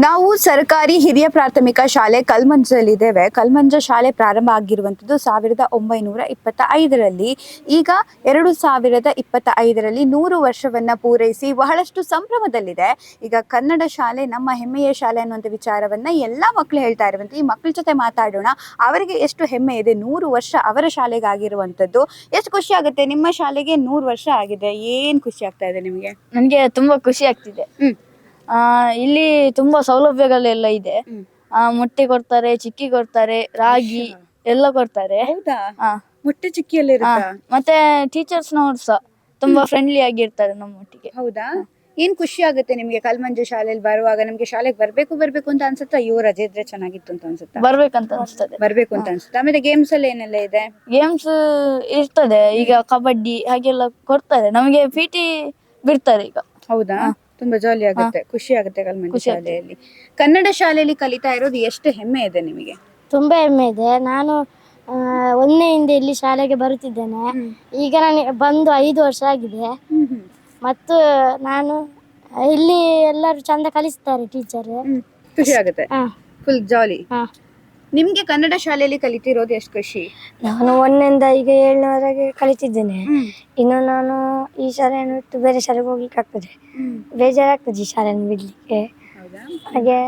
ನಾವು ಸರ್ಕಾರಿ ಹಿರಿಯ ಪ್ರಾಥಮಿಕ ಶಾಲೆ ಕಲ್ಮಂಜದಲ್ಲಿದ್ದೇವೆ ಕಲ್ಮಂಜ ಶಾಲೆ ಪ್ರಾರಂಭ ಆಗಿರುವಂಥದ್ದು ಸಾವಿರದ ಒಂಬೈನೂರ ಇಪ್ಪತ್ತ ಐದರಲ್ಲಿ ಈಗ ಎರಡು ಸಾವಿರದ ಇಪ್ಪತ್ತ ಐದರಲ್ಲಿ ನೂರು ವರ್ಷವನ್ನು ಪೂರೈಸಿ ಬಹಳಷ್ಟು ಸಂಭ್ರಮದಲ್ಲಿದೆ. ಈಗ ಕನ್ನಡ ಶಾಲೆ ನಮ್ಮ ಹೆಮ್ಮೆಯ ಶಾಲೆ ಅನ್ನುವಂಥ ವಿಚಾರವನ್ನ ಎಲ್ಲ ಮಕ್ಕಳು ಹೇಳ್ತಾ ಇರುವಂತೆ ಈ ಮಕ್ಕಳ ಜೊತೆ ಮಾತಾಡೋಣ. ಅವರಿಗೆ ಎಷ್ಟು ಹೆಮ್ಮೆ ಇದೆ ನೂರು ವರ್ಷ ಅವರ ಶಾಲೆಗಾಗಿರುವಂಥದ್ದು. ಎಷ್ಟು ಖುಷಿ ಆಗುತ್ತೆ ನಿಮ್ಮ ಶಾಲೆಗೆ ನೂರು ವರ್ಷ ಆಗಿದೆ. ಏನು ಖುಷಿ ಆಗ್ತಾ ಇದೆ ನಿಮಗೆ? ನನಗೆ ತುಂಬ ಖುಷಿ ಆಗ್ತಿದೆ. ಹ್ಮ್. ಆ, ಇಲ್ಲಿ ತುಂಬಾ ಸೌಲಭ್ಯಗಳೆಲ್ಲ ಇದೆ. ಆ, ಮೊಟ್ಟೆ ಕೊಡ್ತಾರೆ ಚಿಕ್ಕಿ ಕೊಡ್ತಾರೆ ರಾಗಿ ಎಲ್ಲ ಕೊಡ್ತಾರೆ. ಹೌದಾ? ಆ, ಮೊಟ್ಟೆ ಚಿಕ್ಕಿಯಲ್ಲಿ ಆ, ಇರುತ್ತಾ? ಮತ್ತೆ ಟೀಚರ್ಸ್ ಸಹ ತುಂಬಾ ಫ್ರೆಂಡ್ಲಿ ಆಗಿರ್ತಾರೆ ನಮ್ಮೊಟ್ಟಿಗೆ ಹೌದಾ? ಏನ್ ಖುಷಿ ಆಗುತ್ತೆ ನಿಮ್ಗೆ ಕಲ್ಮಂಜು ಶಾಲೆಯಲ್ಲಿ ಬರುವಾಗ? ನಮ್ಗೆ ಶಾಲೆಗೆ ಬರ್ಬೇಕು ಬರ್ಬೇಕು ಅಂತ ಅನ್ಸುತ್ತಾ? ಅಯ್ಯೋ ರಜೆ ಇದ್ರೆ ಚೆನ್ನಾಗಿತ್ತು ಅಂತ ಅನ್ಸುತ್ತೆ? ಬರ್ಬೇಕಂತ ಅನ್ಸುತ್ತೆ ಬರ್ಬೇಕು ಅಂತ ಅನ್ಸುತ್ತೆ? ಆಮೇಲೆ ಗೇಮ್ಸ್ ಅಲ್ಲಿ ಏನೆಲ್ಲ ಇದೆ? ಗೇಮ್ಸ್ ಇರ್ತದೆ. ಈಗ ಕಬಡ್ಡಿ ಹಾಗೆಲ್ಲ ಕೊಡ್ತಾರೆ. ನಮಗೆ ಪಿ ಟಿ ಬಿಡ್ತಾರೆ ಈಗ. ಹೌದಾ? ತುಂಬಾ ಜಾಲಿ ಆಗುತ್ತೆ ಖುಷಿ ಆಗುತ್ತೆ ಕಲ್ಮಂಜು ಖುಷಿ ಶಾಲೆಯಲ್ಲಿ. ಕನ್ನಡ ಶಾಲೆಯಲ್ಲಿ ಕಲಿತಾ ಇರೋದು ಎಷ್ಟು ಹೆಮ್ಮೆ ಇದೆ ನಿಮಗೆ? ತುಂಬಾ ಹೆಮ್ಮೆ ಇದೆ. ನಾನು ಹಿಂದೆ ಇಲ್ಲಿ ಶಾಲೆಗೆ ಬರುತ್ತಿದ್ದೇನೆ. ಈಗ ನನಗೆ ಬಂದು ಐದು ವರ್ಷ ಆಗಿದೆ. ಮತ್ತು ನಾನು ಇಲ್ಲಿ ಎಲ್ಲರೂ ಚಂದ ಕಲಿಸ್ತಾರೆ ಟೀಚರ್ ಖುಷಿ ಆಗುತ್ತೆ. ಫುಲ್ ಜಾಲಿ ನಿಮ್ಗೆ ಕನ್ನಡ ಶಾಲೆಯಲ್ಲಿ ಕಲಿತಿರೋದು ಎಷ್ಟು ಖುಷಿ? ನಾನು ಒಂದರಿಂದ ಈಗ ಏಳನೇವರೆಗೆ ಕಲಿತಿದ್ದೇನೆ. ಇನ್ನು ನಾನು ಈ ಶಾಲೆಯನ್ನು ಬಿಟ್ಟು ಬೇರೆ ಶಾಲೆಗೆ ಹೋಗ್ಲಿಕ್ಕೆ ಆಗ್ತದೆ. ಬೇಜಾರಾಗ್ತದೆ ಈ ಶಾಲೆಯನ್ನು ಬಿಡ್ಲಿಕ್ಕೆ. ಹೌದಾ? ಹಾಗೆ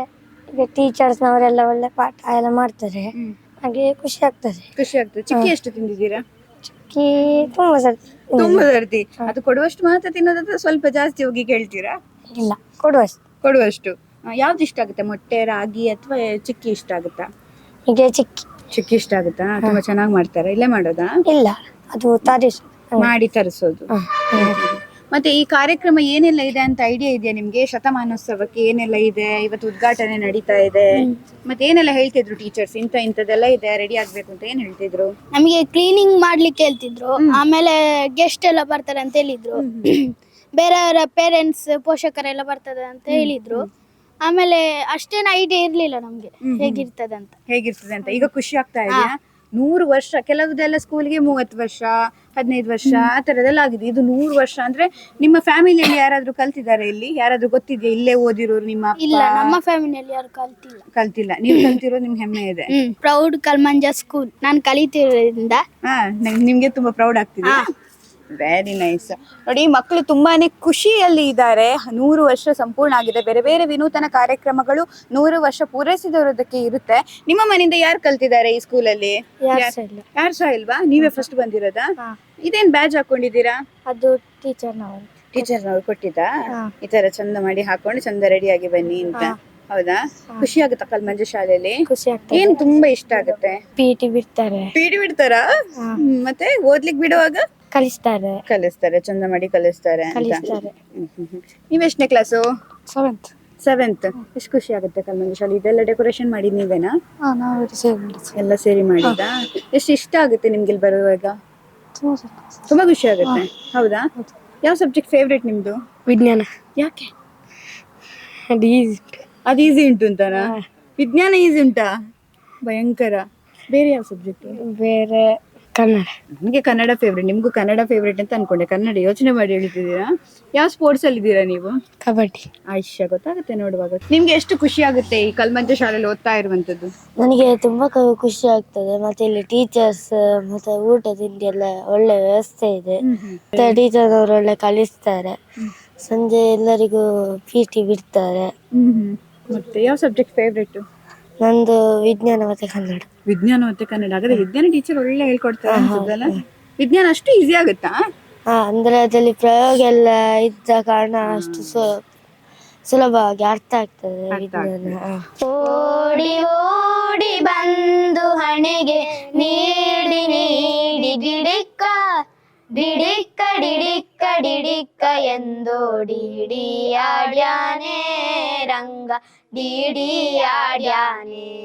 ಈಗ ಟೀಚರ್ಸ್ನವರೆಲ್ಲ ಒಳ್ಳೆ ಪಾಠ ಎಲ್ಲ ಮಾಡ್ತಾರೆ. ಹಾಗೆ ಖುಷಿ ಆಗ್ತದೆ. ಖುಷಿ ಆಗ್ತದೆ. ಚಿಕ್ಕಿ ಎಷ್ಟು ತಿಂದಿದ್ದೀರಾ? ಚಿಕ್ಕಿ ತುಂಬಾ ಸರ್ತಿ ತುಂಬಾ ಸರ್ತಿ. ಅದು ಕೊಡುವಷ್ಟು ಮಾತ್ರ ತಿನ್ನೋದಾದ್ರೆ ಸ್ವಲ್ಪ ಜಾಸ್ತಿ ಹೋಗಿ ಕೇಳ್ತೀರಾ? ಇಲ್ಲ ಕೊಡುವಷ್ಟು. ಕೊಡುವಷ್ಟು. ಆ, ಯಾವ್ದು ಇಷ್ಟ ಆಗುತ್ತೆ? ಮೊಟ್ಟೆ ರಾಗಿ ಅಥವಾ ಚಿಕ್ಕಿ ಇಷ್ಟ ಆಗುತ್ತಾ? ಹೀಗೆ ಚಿಕ್ಕಿ. ಚಿಕ್ಕಿ ಇಷ್ಟ ಆಗುತ್ತಾ? ತುಂಬಾ ಚೆನ್ನಾಗಿ ಮಾಡ್ತಾರೆ? ಇಲ್ಲೇ ಮಾಡೋದಾ? ಇಲ್ಲ ಅದು ತಾರೀಸ್ ಮಾಡಿ ತರಿಸೋದು. ಮತ್ತೆ ಈ ಕಾರ್ಯಕ್ರಮ ಏನೆಲ್ಲ ಇದೆ ಅಂತ ಐಡಿಯಾ ಇದೆಯಾ ನಿಮ್ಗೆ? ಶತಮಾನೋತ್ಸವಕ್ಕೆ ಏನೆಲ್ಲ ಇದೆ? ಇವತ್ತು ಉದ್ಘಾಟನೆ ನಡೀತಾ ಇದೆ. ಮತ್ತೆ ಏನೆಲ್ಲ ಹೇಳ್ತಿದ್ರು ಟೀಚರ್ಸ್ ಇಂತ ಇಂಥದ್ದೆಲ್ಲ ಇದೆ ರೆಡಿ ಆಗ್ಬೇಕು ಅಂತ ಏನ್ ಹೇಳ್ತಿದ್ರು? ನಮಗೆ ಕ್ಲೀನಿಂಗ್ ಮಾಡ್ಲಿಕ್ಕೆ ಹೇಳ್ತಿದ್ರು. ಆಮೇಲೆ ಗೆಸ್ಟ್ ಎಲ್ಲ ಬರ್ತಾರೆ ಅಂತ ಹೇಳಿದ್ರು. ಬೇರೆಯವರ ಪೇರೆಂಟ್ಸ್ ಪೋಷಕರೆಲ್ಲ ಬರ್ತದೆ ಅಂತ ಹೇಳಿದ್ರು. ಆಮೇಲೆ ಅಷ್ಟೇನ ಐಡಿಯಾ ಇರ್ಲಿಲ್ಲ ನಮ್ಗೆ. ಹೇಗಿರ್ತದೆ ಅಂತ ಹೇಗಿರ್ತದೆ ಅಂತ. ಈಗ ಖುಷಿ ಆಗ್ತಾ ಇದೆ ನೂರು ವರ್ಷ ಕೆಲವುದೆಲ್ಲ ಸ್ಕೂಲ್ಗೆ ಮೂವತ್ತು ವರ್ಷ ಹದಿನೈದು ವರ್ಷ ಆ ತರದೆಲ್ಲ ಆಗಿದೆ. ಇದು ನೂರು ವರ್ಷ ಅಂದ್ರೆ ನಿಮ್ಮ ಫ್ಯಾಮಿಲಿಯಲ್ಲಿ ಯಾರಾದ್ರೂ ಕಲ್ತಿದ್ದಾರೆ ಇಲ್ಲಿ? ಯಾರಾದ್ರೂ ಗೊತ್ತಿದೆಯಾ? ಇಲ್ಲೇ ಓದಿರೋರು ನಿಮ್ಮ ಅಪ್ಪ? ಇಲ್ಲ ನಮ್ಮ ಫ್ಯಾಮಿಲಿಯಲ್ಲಿ ಯಾರು ಕಲ್ತಿಲ್ಲ. ಕಲ್ತಿಲ್ಲ. ನೀವು ಕಲ್ತಿರೋದು ನಿಮ್ಗೆ ಹೆಮ್ಮೆ ಇದೆ. ಪ್ರೌಡ್ ಕಲ್ಮಂಜ ಸ್ಕೂಲ್ ನಾನು ಕಲಿತಿರೋದ್ರಿಂದ ಹಾ ನಂಗ್- ನಿಮ್ಗೆ ತುಂಬಾ ಪ್ರೌಡ್ ಆಗ್ತಿದೆ. ವೆರಿ ನೈಸ್ ನೋಡಿ ಮಕ್ಕಳು ತುಂಬಾನೇ ಖುಷಿಯಲ್ಲಿ ಇದ್ದಾರೆ. ನೂರು ವರ್ಷ ಸಂಪೂರ್ಣ ಆಗಿದೆ. ಬೇರೆ ಬೇರೆ ವಿನೂತನ ಕಾರ್ಯಕ್ರಮಗಳು ನೂರು ವರ್ಷ ಪೂರೈಸಿದವರದಕ್ಕೆ ಇರುತ್ತೆ. ನಿಮ್ಮ ಮನೆಯಿಂದ ಯಾರು ಕಲ್ತಿದ್ದಾರೆ ಈ ಸ್ಕೂಲಲ್ಲಿ? ಯಾರು ಸಹ ಇಲ್ವಾ? ನೀವೇ ಫಸ್ಟ್ ಬಂದಿರೋದಾ. ಇದೇನ್ ಬ್ಯಾಜ್ ಹಾಕೊಂಡಿದ್ದೀರಾ? ಅದು ಟೀಚರ್ನವರು ಟೀಚರ್ನವ್ರು ಕೊಟ್ಟಿದ್ದಾ? ಕೊಟ್ಟಿದ್ದ ಈ ತರ ಚಂದ ಮಾಡಿ ಹಾಕೊಂಡು ಚಂದ ರೆಡಿ ಆಗಿ ಬನ್ನಿ ಅಂತ. ಹೌದಾ? ಖುಷಿ ಆಗುತ್ತಾ ಕಲ್ಮಂಜು ಶಾಲೆಯಲ್ಲಿ? ಖುಷಿ ಆಗ್ತದೆ. ಏನ್ ತುಂಬಾ ಇಷ್ಟ ಆಗುತ್ತೆ? ಪಿಟಿ ಬಿಡ್ತಾರೆ. ಪಿಟಿ ಬಿಡ್ತಾರಾ? ಹ್ಮ್, ಮತ್ತೆ ಓದ್ಲಿಕ್ ಬಿಡುವಾಗ? ಕಲಿಸ್ತಾರೆ. ಕಲಿಸ್ತಾರೆ ಚಂದ ಮಾಡಿ ಕಲಿಸ್ತಾರೆ ಅಂತ. ಕಲಿಸ್ತಾರೆ. ಹ್ಮ್, ಹ್ಮ್, ಹ್ಮ್. ನೀವ್ ಎಷ್ಟನೇ ಕ್ಲಾಸು ಸೆವೆಂತ್ ಸೆವೆಂತ್ ಎಷ್ಟು ಖುಷಿ ಆಗುತ್ತೆ ಕಲ್ಮಂಜು ಶಾಲೆ? ಇದೆಲ್ಲ ಡೆಕೋರೇಷನ್ ಮಾಡಿ ನೀವೇನಾ? ಹಾಂ ನಾವು ಸೇರಿ ಎಲ್ಲ ಸೇರಿ ಮಾಡಿದಾ ಎಷ್ಟು ಇಷ್ಟ ಆಗುತ್ತೆ ನಿಮ್ಗೆ ಇಲ್ಲಿ ಬರುವಾಗ? ತುಂಬಾ ಖುಷಿ. ಆಗುತ್ತೆ. ಹೌದಾ? ಯಾವ ಸಬ್ಜೆಕ್ಟ್ ಫೇವ್ರೇಟ್ ನಿಮ್ದು? ವಿಜ್ಞಾನ. ಯಾಕೆ? ಅದು ಈಸಿ ಅದು ಈಸಿ ಉಂಟು ಅಂತಾನ? ವಿಜ್ಞಾನ ಈಸಿ ಉಂಟಾ? ಭಯಂಕರ. ಬೇರೆ ಯಾವ ಸಬ್ಜೆಕ್ಟ್ ಬೇರೆ ಕನ್ನಡ. ನನಗೆ ಕನ್ನಡ ಫೇವ್ರೇಟ್ ನಿಮಗೂ ಕನ್ನಡ ಫೇವ್ರೇಟ್ ಅಂತ ಅನ್ಕೊಂಡೆ. ಕನ್ನಡ ಯೋಚನೆ ಮಾಡಿ ಹೇಳ್ತಿದ್ದೀರಾ ಯಾವ ಸ್ಪೋರ್ಟ್ಸ್ ಅಲ್ಲಿ ಇದ್ದೀರಾ ನೀವು? ಕಬಡ್ಡಿ. ಆಯುಷ್ಯ ಗೊತ್ತಾಗುತ್ತೆ ನೋಡುವಾಗ. ನಿಮ್ಗೆ ಎಷ್ಟು ಖುಷಿ ಆಗುತ್ತೆ ಈ ಕಲ್ಮಂಜ ಶಾಲೆಯಲ್ಲಿ ಓದ್ತಾ ಇರುವಂತದ್ದು ನನಗೆ ತುಂಬಾ ಕ- ಖುಷಿ ಆಗ್ತದೆ. ಮತ್ತೆ ಇಲ್ಲಿ ಟೀಚರ್ಸ್ ಮತ್ತೆ ಊಟ ತಿಂಡಿ ಎಲ್ಲ ಒಳ್ಳೆ ವ್ಯವಸ್ಥೆ ಇದೆ. ಮತ್ತೆ ಟೀಚರ್ ಅವರು ಒಳ್ಳೆ ಕಲಿಸ್ತಾರೆ. ಸಂಜೆ ಎಲ್ಲರಿಗೂ ಪಿ ಟಿ ಬಿಡ್ತಾರೆ ಮತ್ತೆ ಯಾವ ಸಬ್ಜೆಕ್ಟ್ ಫೇವ್ರೇಟ್ ನಂದು ವಿಜ್ಞಾನ ಮತ್ತೆ ಕನ್ನಡ. ವಿಜ್ಞಾನ ಮತ್ತೆ ಕನ್ನಡ. ಹಾಗಾದ್ರೆ ವಿಜ್ಞಾನ ಟೀಚರ್ ಒಳ್ಳೆ ಹೇಳ್ಕೊಡ್ತಾರೆ ಅನ್ಸುತ್ತಲ್ಲ? ವಿಜ್ಞಾನ ಅಷ್ಟು ಈಸಿ ಆಗುತ್ತಾ? ಹಾ ಅಂದ್ರೆ ಅದರಲ್ಲಿ ಪ್ರಯೋಗ ಎಲ್ಲ ಇದ್ದ ಕಾರಣ ಅಷ್ಟು ಸು- ಸುಲಭವಾಗಿ ಅರ್ಥ ಆಗ್ತದೆ ವಿಜ್ಞಾನ. ಹಾ. ಓಡಿ ಓಡಿ ಬಂದು ಹಣೆಗೆ ನೀಡಿ ನೀಡಿ ಡಿಡಿಕ್ಕ ಡಿಡಿಕ್ಕ ಡಿಡಿಕ್ಕ ಡಿಡಿಕ್ಕ ಎಂದೋಡಿ ಆಡ್ಯಾನೆ ರಂಗ ಡಿಡಿ ಆಡ್ಯಾನೆ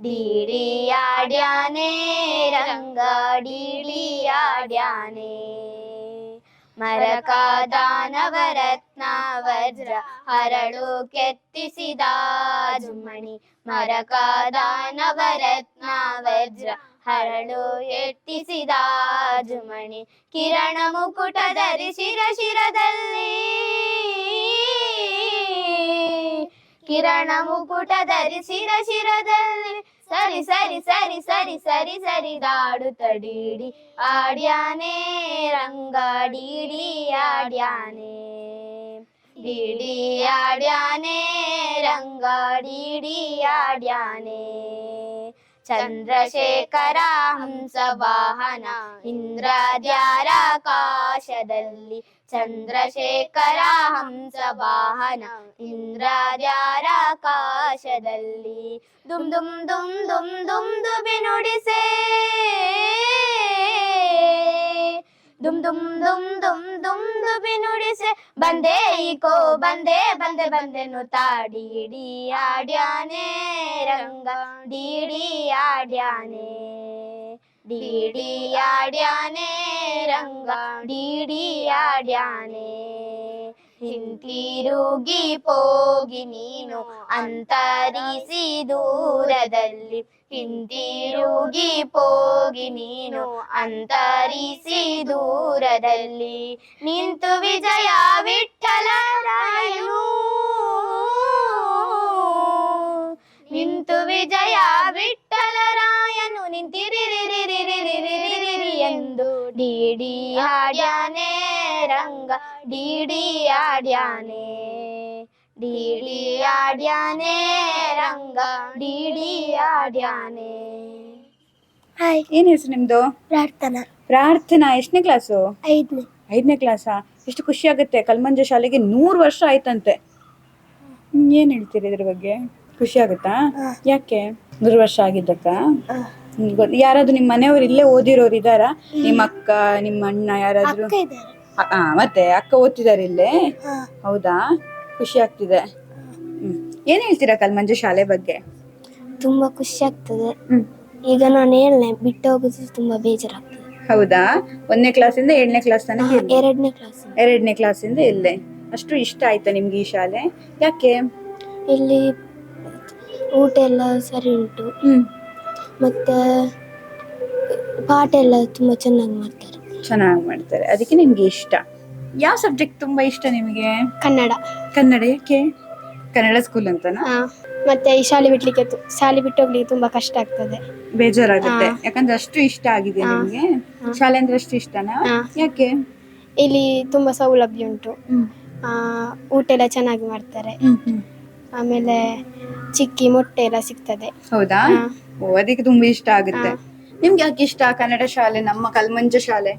ಡಿಡಿ ಆಡ್ಯಾನೆ ರಂಗ ಡಿಡಿ ಆಡ್ಯಾನೆ ಮರಕಾದ ನವರತ್ನ ವಜ್ರ ಹರಳು ಎಟ್ಟಿಸಿದ ಜುಮಣಿ ಕಿರಣ ಮುಕುಟ ಧರಿಸಿರ ಶಿರದಲ್ಲಿ. ಕಿರಣ ಮುಕುಟ ಧರಿಸಿರ ಶಿರದಲ್ಲಿ. ಸರಿ ಸರಿ ಸರಿ ಸರಿ ಸರಿ ಸರಿ, ದಾಡು ತಡೀಡಿ, ಆಡ್ಯಾನೆ, ರಂಗ ಡಿಡಿ ಆಡ್ಯಾನೆ. ಡಿಡಿ ಆಡ್ಯಾನೆ, ರಂಗ ಡಿಡಿ ಆಡ್ಯಾನೆ. ಚಂದ್ರಶೇಖರ ಹಂಸ ವಾಹನ ಇಂದ್ರಾದ್ಯಾರಾಕಾಶದಲ್ಲಿ ಚಂದ್ರಶೇಖರ ಹಂಸ ವಾಹನ ಇಂದ್ರಾದ್ಯಾರಾಕಾಶದಲ್ಲಿ ದುಮ್ ದುಮ್ ದುಮ್ ದುಮ್ ದುಮ್ ದುಬಿ ನುಡಿಸೆ ದುಮ್ ದುಮ್ ದುಮ್ ದುಮ್ ದುಮ್ ದುಬಿ ನುಡಿಸೆ ಬಂದೆ ಈಕೋ ಬಂದೆ ಬಂದೆ ಬಂದೆನು ತಾಡೀಡಿ ಆಡ್ಯಾನೆ ರಂಗ ಡೀಡಿ ಆಡ್ಯಾನೆ ಡೀಡಿ ಆಡ್ಯಾನೆ ರಂಗ ಡೀಡಿ ಆಡ್ಯಾನೆ ಹಿಂತಿರುಗಿ ಹೋಗಿ ನೀನು ಅಂತರಿಸಿ ದೂರದಲ್ಲಿ. ಹಿಂತಿರುಗಿ ಹೋಗಿ ನೀನು ಅಂತರಿಸಿ ದೂರದಲ್ಲಿ. ನಿಂತು ವಿಜಯ ವಿಠಲರಾಯನು. ನಿಂತು ವಿಜಯ ಡಿಡಿ ಆಡ್ಯಾನೆ. ಡಿಡಿ ಆಡ್ಯಾನೆ ರಂಗ ಡಿಡಿ ಆಡ್ಯಾನೆ. ಏನ್ ಹೆಸರು ನಿಮ್ದು? ಪ್ರಾರ್ಥನಾ. ಪ್ರಾರ್ಥನಾ ಎಷ್ಟನೇ ಕ್ಲಾಸು? ಐದನೇ. ಐದನೇ ಕ್ಲಾಸಾ? ಎಷ್ಟು ಖುಷಿ ಆಗುತ್ತೆ ಕಲ್ಮಂಜ ಶಾಲೆಗೆ ನೂರು ವರ್ಷ ಆಯ್ತಂತೆ. ಹ್ಮ್, ಏನ್ ಹೇಳ್ತೀರಿ ಇದ್ರ ಬಗ್ಗೆ? ಖುಷಿ ಆಗುತ್ತಾ? ಯಾಕೆ? ನೂರು ವರ್ಷ ಆಗಿದ್ದಕ್ಕ? ಹ್ಮ್, ಗೊತ್- ಯಾರಾದ್ರೂ ನಿಮ್ಮ ಮನೆಯವ್ರು ಇಲ್ಲೇ ಓದಿರೋರು ಇದಾರಾ ನಿಮ್ಮ ಅಕ್ಕ ನಿಮ್ಮ ಅಣ್ಣ ಯಾರಾದ್ರೂ ಇದ್ದಾರೆ. ಮತ್ತೆ ಅಕ್ಕ ಓದ್ತಿದ್ದಾರೆ ಇಲ್ಲೇ. ಹೌದಾ? ಖುಷಿ ಆಗ್ತಿದೆ. ಹ್ಮ್. ಏನ್ ಹೇಳ್ತೀರಾ ಕಲ್ಮಂಜ ಶಾಲೆ ಬಗ್ಗೆ? ತುಂಬಾ ಖುಷಿ ಆಗ್ತದೆ. ಹ್ಮ್. ಈಗ ನಾನು ಏಳನೇ ಬಿಟ್ಟು ಹೋಗೋದು ತುಂಬಾ ಬೇಜಾರಾಗ್ತದೆ. ಹೌದಾ? ಒಂದನೇ ಕ್ಲಾಸಿಂದ ಏಳನೇ ಕ್ಲಾಸ್ ತನಕ ಇಲ್ಲೇ? ಎರಡನೇ ಕ್ಲಾಸ್ ಎರಡನೇ ಕ್ಲಾಸಿಂದ ಇಲ್ಲೇ. ಅಷ್ಟು ಇಷ್ಟ ಆಯ್ತಾ ನಿಮ್ಗೆ ಈ ಶಾಲೆ? ಯಾಕೆ? ಇಲ್ಲಿ ಊಟ ಎಲ್ಲ ಸರಿ ಉಂಟು. ಹ್ಮ್. ಮತ್ತೆ ಪಾಠ ಎಲ್ಲ ತುಂಬಾ ಚೆನ್ನಾಗಿ ಮಾಡ್ತಾರೆ. ಚೆನ್ನಾಗಿ ಮಾಡ್ತಾರೆ. ಅದಕ್ಕೆ ನಿಮ್ಗೆ ಇಷ್ಟ. ಯಾವ ಸಬ್ಜೆಕ್ಟ್ ತುಂಬಾ ಇಷ್ಟ ನಿಮಗೆ? ಕನ್ನಡ. ಕನ್ನಡ ಯಾಕೆ? ಕನ್ನಡ ಸ್ಕೂಲ್ ಅಂತನಾ? ಆ, ಮತ್ತೆ ಈ ಶಾಲೆ ಬಿಡ್ಲಿಕ್ಕೆ ತು- ಶಾಲೆ ಬಿಟ್ಟು ಹೋಗ್ಲಿಕ್ಕೆ ತುಂಬಾ ಕಷ್ಟ ಆಗ್ತದೆ. ಬೇಜಾರಾಗುತ್ತೆ. ಯಾಕಂದ್ರೆ ಅಷ್ಟು ಇಷ್ಟ ಆಗಿದೆ ನಿಮ್ಗೆ? ಶಾಲೆ ಅಂದ್ರೆ ಅಷ್ಟು ಇಷ್ಟನಾ? ಹಾ. ಯಾಕೆ? ಇಲ್ಲಿ ತುಂಬಾ ಸೌಲಭ್ಯ ಉಂಟು. ಹ್ಮ್. ಆ, ಊಟ ಎಲ್ಲ ಚೆನ್ನಾಗಿ ಮಾಡ್ತಾರೆ. ಹ್ಮ್ ಹ್ಮ್. ಆಮೇಲೆ ಚಿಕ್ಕಿ ಮೊಟ್ಟೆ ಎಲ್ಲ ಸಿಗ್ತದೆ. ಹೌದಾ? ಹಾ. ಓ ಅದಕ್ಕೆ ತುಂಬಾ ಇಷ್ಟ ಆಗುತ್ತೆ. ನಿಮ್ಗೆ ಯಾಕೆ ಇಷ್ಟ ಕನ್ನಡ ಶಾಲೆ ನಮ್ಮ ಕಲ್ಮಂಜ ಶಾಲೆ?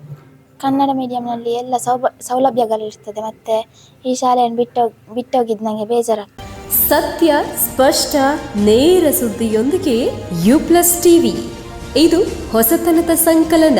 ಕನ್ನಡ ಮೀಡಿಯಂನಲ್ಲಿ ಎಲ್ಲ ಸೌಬ ಸೌಲಭ್ಯಗಳಿರ್ತದೆ ಮತ್ತೆ ಈ ಶಾಲೆಯನ್ನು ಬಿಟ್ಟು ಬಿಟ್ಟೋಗಿದ್ದು ನನಗೆ ಬೇಜಾರಾಗ್ತದೆ. ಸತ್ಯ ಸ್ಪಷ್ಟ ನೇರ ಸುದ್ದಿಯೊಂದಿಗೆ ಯು ಪ್ಲಸ್ ಟಿವಿ ಇದು ಹೊಸತನದ ಸಂಕಲನ.